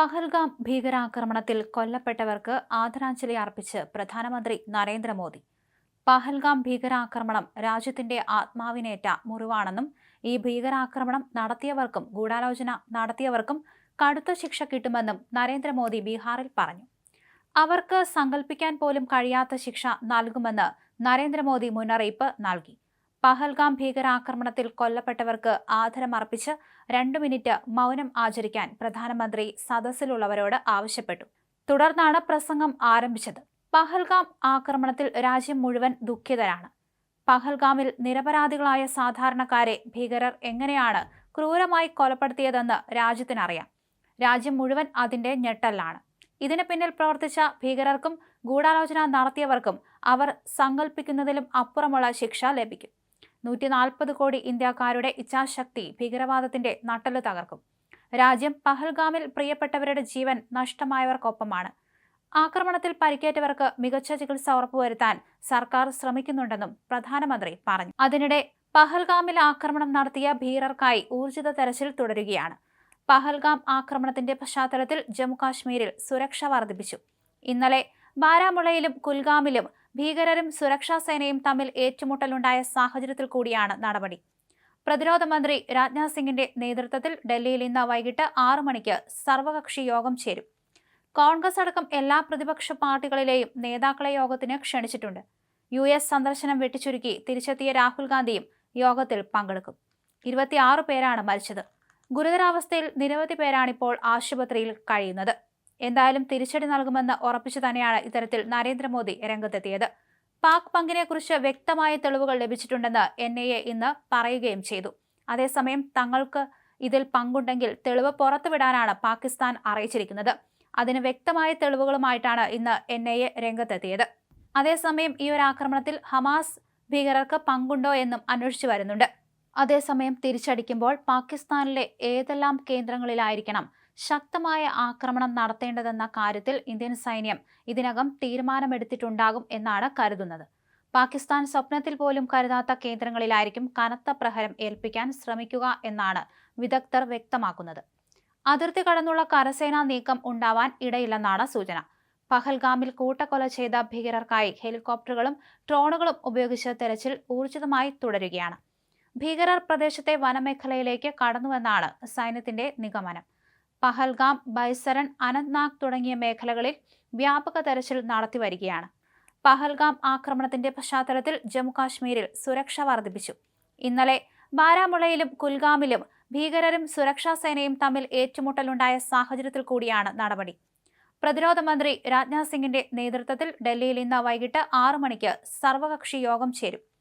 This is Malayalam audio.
പഹൽഗാം ഭീകരാക്രമണത്തിൽ കൊല്ലപ്പെട്ടവർക്ക് ആദരാഞ്ജലി അർപ്പിച്ച് പ്രധാനമന്ത്രി നരേന്ദ്രമോദി. പഹൽഗാം ഭീകരാക്രമണം രാജ്യത്തിന്റെ ആത്മാവിനേറ്റ മുറിവാണെന്നും ഈ ഭീകരാക്രമണം നടത്തിയവർക്കും ഗൂഢാലോചന നടത്തിയവർക്കും കടുത്ത ശിക്ഷ കിട്ടുമെന്നും നരേന്ദ്രമോദി ബീഹാറിൽ പറഞ്ഞു. അവർക്ക് സങ്കല്പിക്കാൻ പോലും കഴിയാത്ത ശിക്ഷ നൽകുമെന്ന് നരേന്ദ്രമോദി മുന്നറിയിപ്പ് നൽകി. പഹൽഗാം ഭീകരാക്രമണത്തിൽ കൊല്ലപ്പെട്ടവർക്ക് ആദരമർപ്പിച്ച് രണ്ടു മിനിറ്റ് മൗനം ആചരിക്കാൻ പ്രധാനമന്ത്രി സദസ്സിലുള്ളവരോട് ആവശ്യപ്പെട്ടു. തുടർന്നാണ് പ്രസംഗം ആരംഭിച്ചത്. പഹൽഗാം ആക്രമണത്തിൽ രാജ്യം മുഴുവൻ ദുഃഖിതരാണ്. പഹൽഗാമിൽ നിരപരാധികളായ സാധാരണക്കാരെ ഭീകരർ എങ്ങനെയാണ് ക്രൂരമായി കൊലപ്പെടുത്തിയതെന്ന് രാജ്യത്തിനറിയാം. രാജ്യം മുഴുവൻ അതിന്റെ ഞെട്ടലാണ് ഇതിന് പിന്നിൽ പ്രവർത്തിച്ച ഭീകരർക്കും ഗൂഢാലോചന നടത്തിയവർക്കും അവർ സങ്കല്പിക്കുന്നതിലും അപ്പുറമുള്ള ശിക്ഷ ലഭിക്കും. നൂറ്റി നാൽപ്പത് കോടി ഇന്ത്യക്കാരുടെ ഇച്ഛാശക്തി ഭീകരവാദത്തിന്റെ നട്ടൽ തകർക്കും. രാജ്യം പഹൽഗാമിൽ പ്രിയപ്പെട്ടവരുടെ ജീവൻ നഷ്ടമായവർക്കൊപ്പമാണ്. ആക്രമണത്തിൽ പരിക്കേറ്റവർക്ക് മികച്ച ചികിത്സ ഉറപ്പുവരുത്താൻ സർക്കാർ ശ്രമിക്കുന്നുണ്ടെന്നും പ്രധാനമന്ത്രി പറഞ്ഞു. അതിനിടെ പഹൽഗാമിൽ ആക്രമണം നടത്തിയ ഭീകരർക്കായി ഊർജിത തെരച്ചിൽ തുടരുകയാണ്. പഹൽഗാം ആക്രമണത്തിന്റെ പശ്ചാത്തലത്തിൽ ജമ്മുകാശ്മീരിൽ സുരക്ഷ വർദ്ധിപ്പിച്ചു. ഇന്നലെ ബാരാമുളയിലും കുൽഗാമിലും ഭീകരരും സുരക്ഷാ സേനയും തമ്മിൽ ഏറ്റുമുട്ടലുണ്ടായ സാഹചര്യത്തിൽ കൂടിയാണ് നടപടി. പ്രതിരോധ മന്ത്രി രാജ്നാഥ് സിംഗിന്റെ നേതൃത്വത്തിൽ ഡൽഹിയിൽ ഇന്ന് വൈകിട്ട് ആറു മണിക്ക് സർവകക്ഷി യോഗം ചേരും. കോൺഗ്രസ് അടക്കം എല്ലാ പ്രതിപക്ഷ പാർട്ടികളിലെയും നേതാക്കളെ യോഗത്തിന് ക്ഷണിച്ചിട്ടുണ്ട്. യു എസ് സന്ദർശനം വെട്ടിച്ചുരുക്കി തിരിച്ചെത്തിയ രാഹുൽ ഗാന്ധിയും യോഗത്തിൽ പങ്കെടുക്കും. ഇരുപത്തിയാറ് പേരാണ് മരിച്ചത്. ഗുരുതരാവസ്ഥയിൽ നിരവധി പേരാണിപ്പോൾ ആശുപത്രിയിൽ കഴിയുന്നത്. എന്തായാലും തിരിച്ചടി നൽകുമെന്ന് ഉറപ്പിച്ചു തന്നെയാണ് ഇത്തരത്തിൽ നരേന്ദ്രമോദി രംഗത്തെത്തിയത്. പാക് പങ്കിനെക്കുറിച്ച് വ്യക്തമായ തെളിവുകൾ ലഭിച്ചിട്ടുണ്ടെന്ന് എൻ ഐ എ ഇന്ന് പറയുകയും ചെയ്തു. അതേസമയം തങ്ങൾക്ക് ഇതിൽ പങ്കുണ്ടെങ്കിൽ തെളിവ് പുറത്തുവിടാനാണ് പാകിസ്ഥാൻ അറിയിച്ചിരിക്കുന്നത്. അതിന് വ്യക്തമായ തെളിവുകളുമായിട്ടാണ് ഇന്ന് എൻ ഐ എ രംഗത്തെത്തിയത്. അതേസമയം ഈ ഒരു ആക്രമണത്തിൽ ഹമാസ് ഭീകരർക്ക് പങ്കുണ്ടോ എന്നും അന്വേഷിച്ചു വരുന്നുണ്ട്. അതേസമയം തിരിച്ചടിക്കുമ്പോൾ പാകിസ്ഥാനിലെ ഏതെല്ലാം കേന്ദ്രങ്ങളിലായിരിക്കണം ശക്തമായ ആക്രമണം നടത്തേണ്ടതെന്ന കാര്യത്തിൽ ഇന്ത്യൻ സൈന്യം ഇതിനകം തീരുമാനമെടുത്തിട്ടുണ്ടാകും എന്നാണ് കരുതുന്നത്. പാകിസ്ഥാൻ സ്വപ്നത്തിൽ പോലും കരുതാത്ത കേന്ദ്രങ്ങളിലായിരിക്കും കനത്ത പ്രഹരം ഏൽപ്പിക്കാൻ ശ്രമിക്കുക എന്നാണ് വിദഗ്ധർ വ്യക്തമാക്കുന്നത്. അതിർത്തി കടന്നുള്ള കരസേനാ നീക്കം ഉണ്ടാവാൻ ഇടയില്ലെന്നാണ് സൂചന. പഹൽഗാമിൽ കൂട്ടക്കൊല ചെയ്ത ഭീകരർക്കായി ഹെലികോപ്റ്ററുകളും ഡ്രോണുകളും ഉപയോഗിച്ച് തെരച്ചിൽ ഊർജിതമായി തുടരുകയാണ്. ഭീകരർ പ്രദേശത്തെ വനമേഖലയിലേക്ക് കടന്നുവെന്നാണ് സൈന്യത്തിന്റെ നിഗമനം. പഹൽഗാം ബൈസരൺ അനന്ത്നാഗ് തുടങ്ങിയ മേഖലകളിൽ വ്യാപക തെരച്ചിൽ നടത്തിവരികയാണ്. പഹൽഗാം ആക്രമണത്തിന്റെ പശ്ചാത്തലത്തിൽ ജമ്മുകാശ്മീരിൽ സുരക്ഷ വർദ്ധിപ്പിച്ചു. ഇന്നലെ ബാരാമുളയിലും കുൽഗാമിലും ഭീകരരും സുരക്ഷാ സേനയും തമ്മിൽ ഏറ്റുമുട്ടലുണ്ടായ സാഹചര്യത്തിൽ കൂടിയാണ് നടപടി. പ്രതിരോധ മന്ത്രി രാജ്നാഥ് സിംഗിന്റെ നേതൃത്വത്തിൽ ഡൽഹിയിൽ ഇന്ന് വൈകിട്ട് ആറു മണിക്ക് സർവകക്ഷി യോഗം ചേരും.